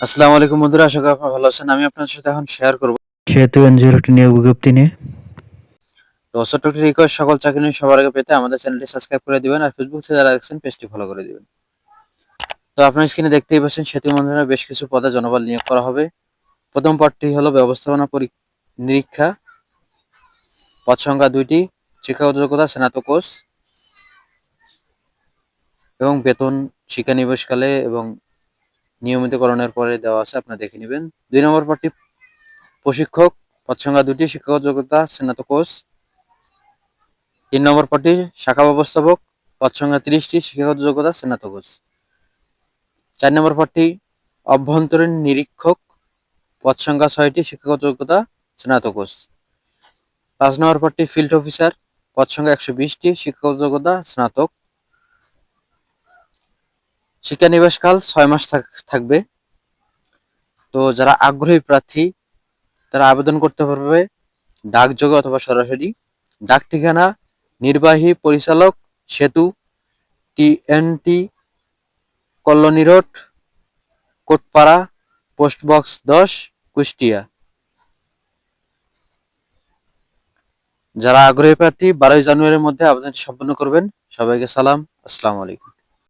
আসসালামু আলাইকুম বন্ধুরা আশা করি আপনারা ভালো আছেন। আমি আপনাদের সাথে এখন শেয়ার করব। সেহেতু এনজিওর একটি নিয়োগ বিজ্ঞপ্তি নিয়ে। তো ছোট্ট একটি রিকোয়েস্ট সকল চাকরি নিয়ে সবার আগে পেতে আমাদের চ্যানেলটি সাবস্ক্রাইব করে দিবেন আর ফেসবুক থেকে যারা দেখছেন পেজটি ফলো করে দিবেন। তো আপনার স্ক্রিনে দেখতেই পাচ্ছেন সেতু মন্দিরে বেশ কিছু পদে জনবল নিয়োগ করা হবে। প্রথম পদটি হলো ব্যবস্থাপনা পরী- নিরীক্ষা। পদ সংখ্যা দুইটি শিক্ষাগত যোগ্যতা স্নাতক কোর্স এবং বেতন শিক্ষানিবেশকালে এবং নিয়মিতকরণের পরে দেওয়া আছে, আপনারা দেখে নেবেন। দুই নম্বর পদটি প্রশিক্ষক, পদসংখ্যা দুটি শিক্ষাগত যোগ্যতা স্নাতক কোর্স। তিন নম্বর পদটি শাখা ব্যবস্থাপক পদ সংখ্যা তিরিশটি শিক্ষাগত যোগ্যতা স্নাতক কোর্স। চার নম্বর পদটি অভ্যন্তরীণ নিরীক্ষক পদ সংখ্যা ছয়টি শিক্ষাগত যোগ্যতা স্নাতক কোর্স। পাঁচ নম্বর পদটি ফিল্ড অফিসার, পদসংখ্যা একশো বিশটি শিক্ষাগত যোগ্যতা স্নাতক। শিক্ষানিবাসকাল ছয় মাস থাক- থাকবে। তো যারা আগ্রহী প্রার্থী, তারা আবেদন করতে পারবে ডাকযোগে অথবা সরাসরি। ডাক ঠিকানা, নির্বাহী পরিচালক সেতু, TNT Kalyani road, Kotpara, post box দশ, কুষ্টিয়া। যারা আগ্রহী প্রার্থী, বারোই জানুয়ারির মধ্যে আবেদনটি সম্পন্ন করবেন, সবাইকে সালাম, আসসালামু আলাইকুম।